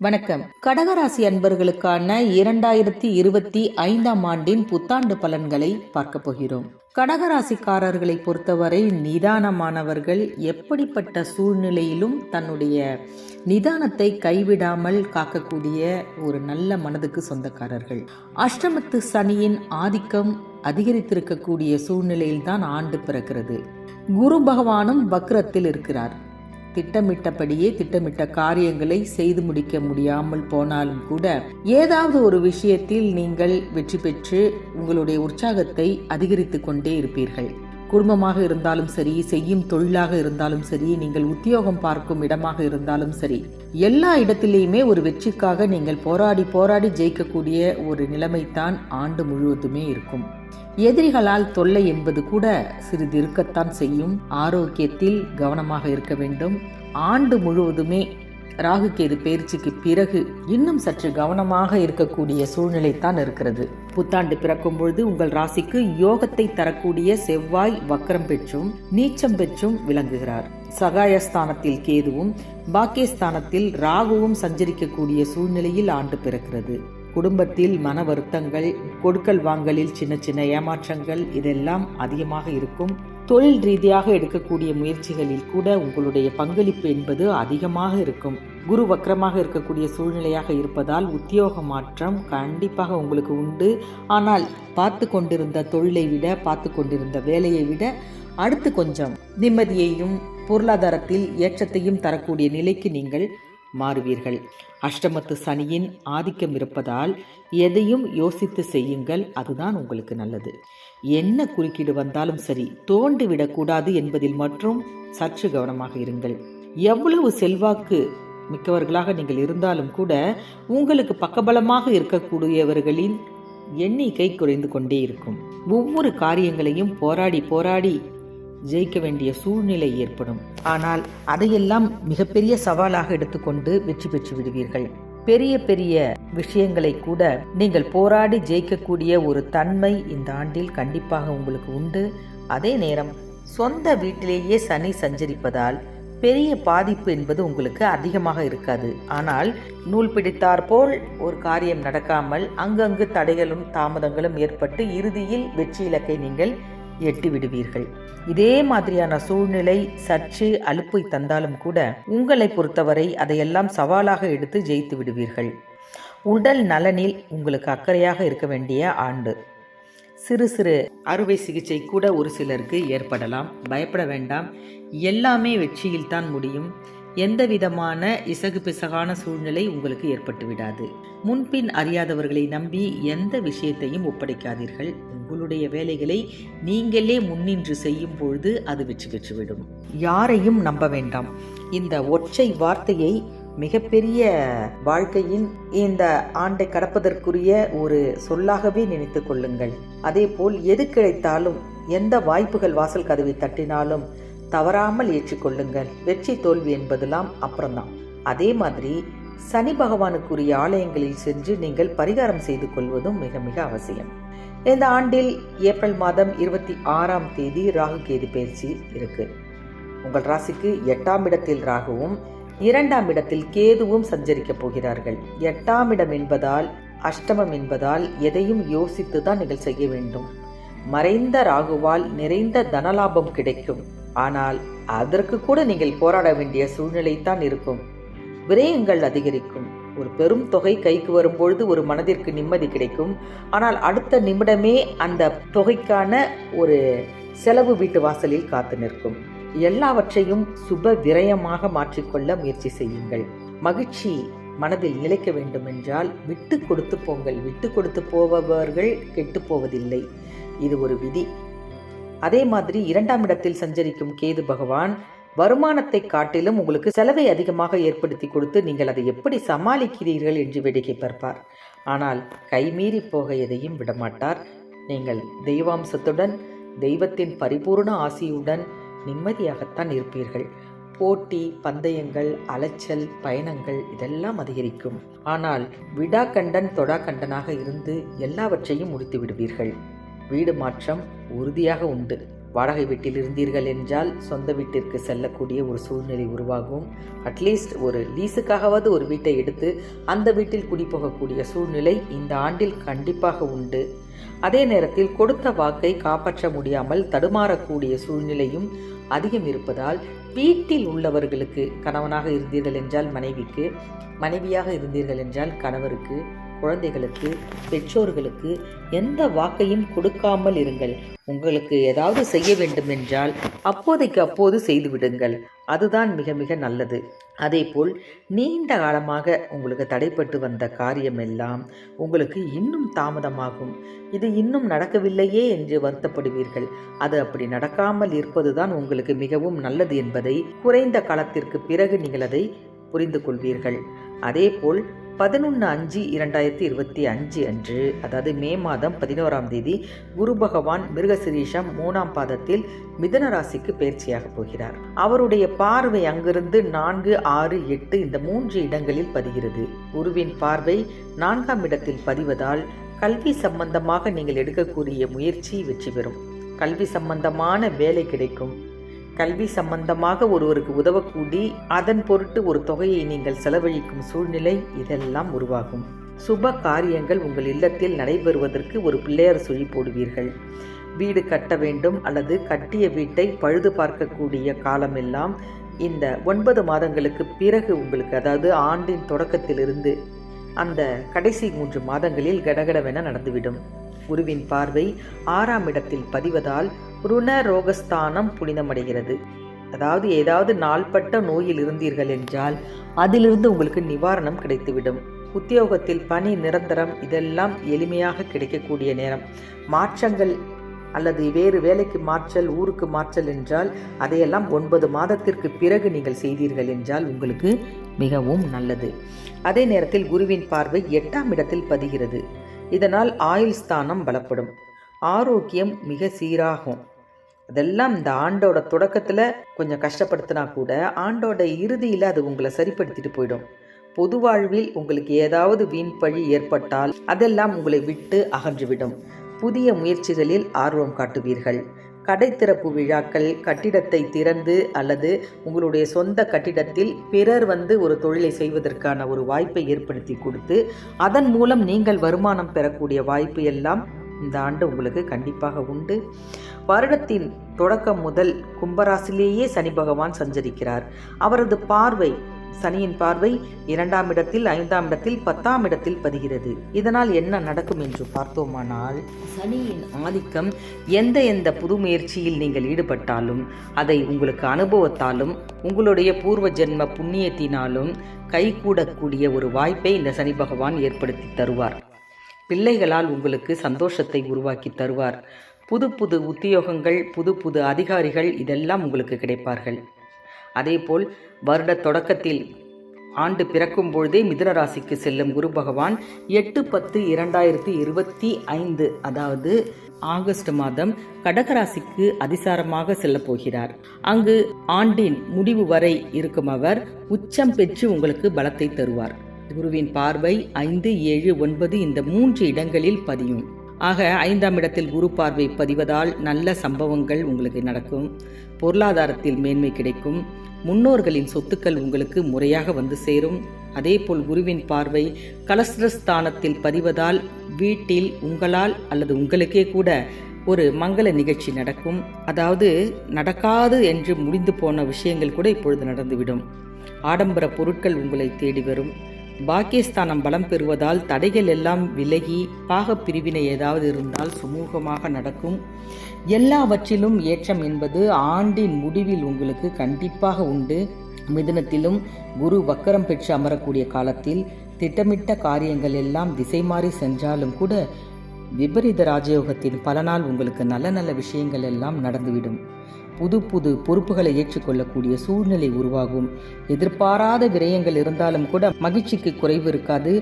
வணக்கம். கடகராசி அன்பர்களுக்கான இரண்டாயிரத்தி இருபத்தி ஐந்தாம் ஆண்டின் புத்தாண்டு பலன்களை பார்க்க போகிறோம். கடகராசிக்காரர்களை பொறுத்தவரை நிதானமானவர்கள் எப்படிப்பட்ட சூழ்நிலையிலும் தன்னுடைய நிதானத்தை கைவிடாமல் காக்கக்கூடிய ஒரு நல்ல மனதுக்கு சொந்தக்காரர்கள். அஷ்டமத்து சனியின் ஆதிக்கம் அதிகரித்திருக்கக்கூடிய சூழ்நிலையில்தான் ஆண்டு பிறக்கிறது. குரு பகவானும் வக்ரத்தில் இருக்கிறார். திட்டமிட்டபடியே திட்டமிட்ட காரியங்களை செய்து முடிக்க முடியாமல் போனாலும் கூட ஏதாவது ஒரு விஷயத்தில் நீங்கள் வெற்றி பெற்று உங்களுடைய உற்சாகத்தை அதிகரித்து கொண்டே இருப்பீர்கள். குடும்பமாக இருந்தாலும் சரி செய்யும் தொழிலாக இருந்தாலும் சரி நீங்கள் உத்தியோகம் பார்க்கும் இடமாக இருந்தாலும் சரி எல்லா இடத்திலேயுமே ஒரு வெற்றிக்காக நீங்கள் போராடி போராடி ஜெயிக்கக்கூடிய ஒரு நிலைமைத்தான் ஆண்டு முழுவதுமே இருக்கும். எதிரிகளால் தொல்லை என்பது கூட சிறிது இருக்கத்தான் செய்யும். ஆரோக்கியத்தில் கவனமாக இருக்க வேண்டும். ஆண்டு முழுவதுமே ராகு கேது பயிற்சிக்கு பிறகு இன்னும் சற்று கவனமாக இருக்கக்கூடிய சூழ்நிலை தான் இருக்கிறது. புத்தாண்டு பிறக்கும் பொழுது உங்கள் ராசிக்கு யோகத்தை தரக்கூடிய செவ்வாய் வக்கரம் பெற்றும் நீச்சம் பெற்றும் விளங்குகிறார். சகாயஸ்தானத்தில் கேதுவும் பாக்கியஸ்தானத்தில் ராகுவும் சஞ்சரிக்கக்கூடிய சூழ்நிலையில் ஆண்டு பிறக்கிறது. குடும்பத்தில் மன வருத்தங்கள் கொடுக்கல் வாங்கலில் சின்ன சின்ன ஏமாற்றங்கள் இதெல்லாம் அதிகமாக இருக்கும். தொழில் ரீதியாக எடுக்கக்கூடிய முயற்சிகளில் கூட உங்களுடைய பங்களிப்பு என்பது அதிகமாக இருக்கும். குரு வக்கரமாக இருக்கக்கூடிய சூழ்நிலையாக இருப்பதால் உத்தியோக மாற்றம் கண்டிப்பாக உங்களுக்கு உண்டு. ஆனால் பார்த்து கொண்டிருந்த தொழிலை விட பார்த்து கொண்டிருந்த வேலையை விட அடுத்து கொஞ்சம் நிம்மதியையும் பொருளாதாரத்தில் ஏற்றத்தையும் தரக்கூடிய நிலைக்கு நீங்கள் மாறுவீர்கள். அஷ்டமத்து சனியின் ஆதிக்கம் இருப்பதால் எதையும் யோசித்து செய்யுங்கள் அதுதான் உங்களுக்கு நல்லது. என்ன குறுக்கீடு வந்தாலும் சரி தோண்டிவிடக்கூடாது என்பதில் மற்றும் சற்று கவனமாக இருங்கள். எவ்வளவு செல்வாக்கு மிக்கவர்களாக நீங்கள் இருந்தாலும் கூட உங்களுக்கு பக்கபலமாக இருக்கக்கூடியவர்களின் எண்ணிக்கை குறைந்து கொண்டே இருக்கும். ஒவ்வொரு காரியங்களையும் போராடி போராடி ஜெயிக்க வேண்டிய சூழ்நிலை ஏற்படும். ஆனால் அதையெல்லாம் மிகப்பெரிய சவாலாக எடுத்துக்கொண்டு வெற்றி பெற்று விடுவீர்கள். பெரிய பெரிய விஷயங்களை கூட நீங்கள் போராடி ஜெயிக்கக்கூடிய ஒரு தன்மை இந்த ஆண்டில் கண்டிப்பாக உங்களுக்கு உண்டு. அதே நேரம் சொந்த வீட்டிலேயே சனி சஞ்சரிப்பதால் பெரிய பாதிப்பு என்பது உங்களுக்கு அதிகமாக இருக்காது. ஆனால் நூல் பிடித்தார் போல் ஒரு காரியம் நடக்காமல் அங்கங்கு தடைகளும் தாமதங்களும் ஏற்பட்டு இறுதியில் வெற்றி இலக்கை நீங்கள் எட்டி விடுவீர்கள் இதே மாதிரியான சூழ்நிலை சற்று அலுப்பை தந்தாலும் கூட உங்களை பொறுத்தவரை அதையெல்லாம் சவாலாக எடுத்து ஜெயித்து விடுவீர்கள். உடல் நலனில் உங்களுக்கு அக்கறையாக இருக்க வேண்டிய ஆண்டு. சிறு சிறு அறுவை சிகிச்சை கூட ஒரு சிலருக்கு ஏற்படலாம். பயப்பட வேண்டாம். எல்லாமே வெற்றியில்தான் முடியும். எந்த விதமான இசகு பிசகான சூழ்நிலை உங்களுக்கு ஏற்பட்டு விடாது முன்பின் அறியாதவர்களை நம்பி எந்த விஷயத்தையும் ஒப்படைக்காதீர்கள். உங்களுடைய வேலைகளை நீங்களே முன்னின்று செய்யும் பொழுது அது வெற்றி பெற்றுவிடும். யாரையும் நம்ப வேண்டாம். இந்த ஒற்றை வார்த்தையை மிகப்பெரிய வாழ்க்கையின் இந்த ஆண்டை கடப்பதற்குரிய ஒரு சொல்லாகவே நினைத்து கொள்ளுங்கள். அதே போல் எது கிடைத்தாலும் எந்த வாய்ப்புகள் வாசல் கதவை தட்டினாலும் தவறாமல் ஏற்றுக்கொள்ளுங்கள். வெற்றி தோல்வி என்பதெல்லாம் அப்புறம்தான். அதே மாதிரி சனி பகவானுக்குரிய ஆலயங்களில் சென்று நீங்கள் பரிகாரம் செய்து கொள்வதும் மிக மிக அவசியம். இந்த ஆண்டில் ஏப்ரல் மாதம் இருபத்தி ஆறாம் தேதி ராகு கேது பயிற்சி இருக்கு. உங்கள் ராசிக்கு எட்டாம் இடத்தில் ராகுவும் இரண்டாம் இடத்தில் கேதுவும் சஞ்சரிக்கப் போகிறார்கள். எட்டாம் இடம் என்பதால் அஷ்டமம் என்பதால் எதையும் யோசித்து தான் நீங்கள் செய்ய வேண்டும். மறைந்த ராகுவால் நிறைந்த தனலாபம் கிடைக்கும். ஆனால் அதற்கு கூட நீங்கள் போராட வேண்டிய சூழ்நிலை தான் இருக்கும். விரயங்கள் அதிகரிக்கும். ஒரு பெரும் தொகை கைக்கு வரும்பொழுது ஒரு மனதிற்கு நிம்மதி கிடைக்கும். ஆனால் அடுத்த நிமிடமே அந்த தொகைக்கான ஒரு செலவு வீட்டு வாசலில் காத்து நிற்கும். எல்லாவற்றையும் சுப விரயமாக மாற்றிக்கொள்ள முயற்சி செய்யுங்கள். மகிழ்ச்சி மனதில் நிலைக்க வேண்டும் என்றால் விட்டு கொடுத்து போங்கள். விட்டு கொடுத்து போபவர்கள் கெட்டு போவதில்லை. இது ஒரு விதி. அதே மாதிரி இரண்டாம் இடத்தில் சஞ்சரிக்கும் கேது பகவான் வருமானத்தை காட்டிலும் உங்களுக்கு செலவை அதிகமாக ஏற்படுத்தி கொடுத்து நீங்கள் அதை எப்படி சமாளிக்கிறீர்கள் என்று வேடிக்கை பார்ப்பார். ஆனால் கைமீறி போக எதையும் விடமாட்டார். நீங்கள் தெய்வாம்சத்துடன் தெய்வத்தின் பரிபூர்ண ஆசியுடன் நிம்மதியாகத்தான் இருப்பீர்கள். போட்டி பந்தயங்கள் அலைச்சல் பயணங்கள் இதெல்லாம் அதிகரிக்கும். ஆனால் விடாக்கண்டன் தொடாக்கண்டனாக இருந்து எல்லாவற்றையும் முடித்து விடுவீர்கள் வீடு மாற்றம் உறுதியாக உண்டு. வாடகை வீட்டில் இருந்தீர்கள் என்றால் சொந்த வீட்டிற்கு செல்லக்கூடிய ஒரு சூழ்நிலை உருவாகும். அட்லீஸ்ட் ஒரு லீஸுக்காகவாவது ஒரு வீட்டை எடுத்து அந்த வீட்டில் குடிபோகக்கூடிய சூழ்நிலை இந்த ஆண்டில் கண்டிப்பாக உண்டு. அதே நேரத்தில் கொடுத்த வாக்கை காப்பாற்ற முடியாமல் தடுமாறக்கூடிய சூழ்நிலையும் அதிகம் இருப்பதால் வீட்டில் உள்ளவர்களுக்கு கணவனாக இருந்தீர்கள் என்றால் மனைவிக்கு மனைவியாக இருந்தீர்கள் என்றால் கணவருக்கு குழந்தைகளுக்கு பெற்றோர்களுக்கு எந்த வாக்கையும் கொடுக்காமல் இருங்கள். உங்களுக்கு ஏதாவது செய்ய வேண்டும் என்றால் அப்போதைக்கு அப்போது செய்துவிடுங்கள் அதுதான் மிக மிக நல்லது. அதேபோல் நீண்ட காலமாக உங்களுக்கு தடைப்பட்டு வந்த காரியமெல்லாம் உங்களுக்கு இன்னும் தாமதமாகும். இது இன்னும் நடக்கவில்லையே என்று வருத்தப்படுவீர்கள். அது அப்படி நடக்காமல் இருப்பதுதான் உங்களுக்கு மிகவும் நல்லது என்பதை குறைந்த காலத்திற்கு பிறகு நீங்கள் அதை புரிந்து கொள்வீர்கள் அதேபோல் பதினொன்று அஞ்சு இரண்டாயிரத்தி இருபத்தி அஞ்சு அன்று அதாவது மே மாதம் பதினோராம் தேதி குரு பகவான் மிருகசிரீஷம் மூணாம் பாதத்தில் மிதன ராசிக்கு பயிற்சியாக போகிறார். அவருடைய பார்வை அங்கிருந்து நான்கு ஆறு எட்டு இந்த மூன்று இடங்களில் பதிகிறது. குருவின் பார்வை நான்காம் இடத்தில் பதிவதால் கல்வி சம்பந்தமாக நீங்கள் எடுக்கக்கூடிய முயற்சி வெற்றி பெறும். கல்வி சம்பந்தமான வேலை கிடைக்கும். கல்வி சம்பந்தமாக ஒருவருக்கு உதவக்கூடி அதன் பொருட்டு ஒரு தொகையை நீங்கள் செலவழிக்கும் சூழ்நிலை இதெல்லாம் உருவாகும். சுப காரியங்கள் உங்கள் இல்லத்தில் நடைபெறுவதற்கு ஒரு பிள்ளையார் சுழி போடுவீர்கள். வீடு கட்ட வேண்டும் அல்லது கட்டிய வீட்டை பழுது பார்க்கக்கூடிய காலமெல்லாம் இந்த ஒன்பது மாதங்களுக்கு பிறகு உங்களுக்கு அதாவது ஆண்டின் தொடக்கத்திலிருந்து அந்த கடைசி மூன்று மாதங்களில் கடகடவென நடந்துவிடும். குருவின் பார்வை ஆறாம் இடத்தில் பதிவதால் ருண ரோகஸ்தானம் புனிதமடைகிறது. அதாவது ஏதாவது நாள்பட்ட நோயில் இருந்தீர்கள் என்றால் அதிலிருந்து உங்களுக்கு நிவாரணம் கிடைத்துவிடும். உத்தியோகத்தில் பணி நிரந்தரம் இதெல்லாம் எளிமையாக கிடைக்கக்கூடிய நேரம். மாற்றங்கள் அல்லது வேறு வேலைக்கு மாற்றல் ஊருக்கு மாற்றல் என்றால் அதையெல்லாம் ஒன்பது மாதத்திற்கு பிறகு நீங்கள் செய்தீர்கள் என்றால் உங்களுக்கு மிகவும் நல்லது. அதே நேரத்தில் குருவின் பார்வை எட்டாம் இடத்தில் பதிகிறது. இதனால் ஆயுள் ஸ்தானம் பலப்படும். ஆரோக்கியம் மிக சீராகும். அதெல்லாம் இந்த ஆண்டோட தொடக்கத்தில் கொஞ்சம் கஷ்டப்படுத்தினா கூட ஆண்டோட இறுதியில் அது உங்களை சரிப்படுத்திட்டு போயிடும். பொது வாழ்வில் உங்களுக்கு ஏதாவது வீண் பழி ஏற்பட்டால் அதெல்லாம் உங்களை விட்டு அகன்றுவிடும் புதிய முயற்சிகளில் ஆர்வம் காட்டுவீர்கள். கடை திறப்பு விழாக்கள் கட்டிடத்தை திறந்து அல்லது உங்களுடைய சொந்த கட்டிடத்தில் பிறர் வந்து ஒரு தொழிலை செய்வதற்கான ஒரு வாய்ப்பை ஏற்படுத்தி கொடுத்து அதன் மூலம் நீங்கள் வருமானம் பெறக்கூடிய வாய்ப்பு எல்லாம் இந்த ஆண்டு உங்களுக்கு கண்டிப்பாக உண்டு. வருடத்தின் தொடக்கம் முதல் கும்பராசிலேயே சனி பகவான் சஞ்சரிக்கிறார். அவரது பார்வை சனியின் பார்வை இரண்டாம் இடத்தில் ஐந்தாம் இடத்தில் பத்தாம் இடத்தில் பதிகிறது. இதனால் என்ன நடக்கும் என்று பார்த்தோமானால் சனியின் ஆதிக்கம் எந்த எந்த புது முயற்சியில் நீங்கள் ஈடுபட்டாலும் அதை உங்களுக்கு அனுபவத்தாலும் உங்களுடைய பூர்வ ஜென்ம புண்ணியத்தினாலும் கைகூடக்கூடிய ஒரு வாய்ப்பை இந்த சனி பகவான் ஏற்படுத்தி தருவார். பிள்ளைகளால் உங்களுக்கு சந்தோஷத்தை உருவாக்கி தருவார். புது புது உத்தியோகங்கள் புது புது அதிகாரிகள் இதெல்லாம் உங்களுக்கு கிடைப்பார்கள். அதேபோல் வருட தொடக்கத்தில் ஆண்டு பிறக்கும் பொழுதே மிதுனராசிக்கு செல்லும் குரு பகவான் எட்டு பத்து இரண்டாயிரத்தி இருபத்தி ஐந்து அதாவது ஆகஸ்ட் மாதம் கடகராசிக்கு அதிசாரமாக செல்லப் போகிறார். அங்கு ஆண்டின் முடிவு வரை இருக்கும் அவர் உச்சம் பெற்று உங்களுக்கு பலத்தை தருவார். குருவின் பார்வை ஐந்து ஏழு ஒன்பது இந்த மூன்று இடங்களில் பதியும். ஆக ஐந்தாம் இடத்தில் குரு பார்வை பதிவதால் நல்ல சம்பவங்கள் உங்களுக்கு நடக்கும். பொருளாதாரத்தில் மேன்மை கிடைக்கும். முன்னோர்களின் சொத்துக்கள் உங்களுக்கு முறையாக வந்து சேரும். அதேபோல் குருவின் பார்வை கலஸ்திரஸ்தானத்தில் பதிவதால் வீட்டில் உங்களால் அல்லது உங்களுக்கே கூட ஒரு மங்கள நிகழ்ச்சி நடக்கும். அதாவது நடக்காது என்று முடிந்து போன விஷயங்கள் கூட இப்பொழுது நடந்துவிடும். ஆடம்பர பொருட்கள் உங்களை தேடி வரும். பாக்கியஸ்தானம் பலம் பெறுவதால் தடைகள் எல்லாம் விலகி பாகப் பிரிவினை ஏதாவது இருந்தால் சுமூகமாக நடக்கும். எல்லாவற்றிலும் ஏற்றம் என்பது ஆண்டின் முடிவில் உங்களுக்கு கண்டிப்பாக உண்டு. மிதுனத்திலும் குரு வக்கரம் பெற்று அமரக்கூடிய காலத்தில் திட்டமிட்ட காரியங்கள் எல்லாம் திசை மாறி சென்றாலும் கூட விபரீத ராஜயோகத்தின் பலனால் உங்களுக்கு நல்ல நல்ல விஷயங்கள் எல்லாம் நடந்துவிடும். புது புது பொறுப்புகளை ஏற்றுக்கொள்ளக்கூடிய சூழ்நிலை உருவாகும். எதிர்பாராத விரயங்கள் இருந்தாலும் கூட மகிழ்ச்சிக்கு குறைவு இருக்காது.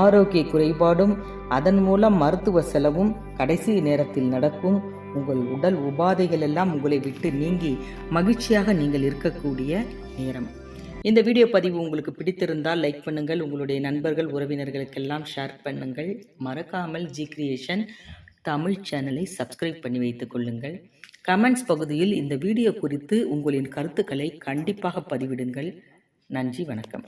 ஆரோக்கிய குறைபாடும் அதன் மூலம் மருத்துவ செலவும் கடைசி நேரத்தில் நடக்கும். உங்கள் உடல் உபாதைகள் எல்லாம் உங்களை விட்டு நீங்கி மகிழ்ச்சியாக நீங்கள் இருக்கக்கூடிய நேரம். இந்த வீடியோ பதிவு உங்களுக்கு பிடித்திருந்தால் லைக் பண்ணுங்கள். உங்களுடைய நண்பர்கள் உறவினர்களுக்கெல்லாம் ஷேர் பண்ணுங்கள். மறக்காமல் ஜி கிரியேஷன் தமிழ் சேனலை சப்ஸ்கிரைப் பண்ணி வைத்துக் கொள்ளுங்கள். கமெண்ட்ஸ் பகுதியில் இந்த வீடியோ குறித்து உங்களின் கருத்துக்களை கண்டிப்பாக பதிவிடுங்கள். நன்றி வணக்கம்.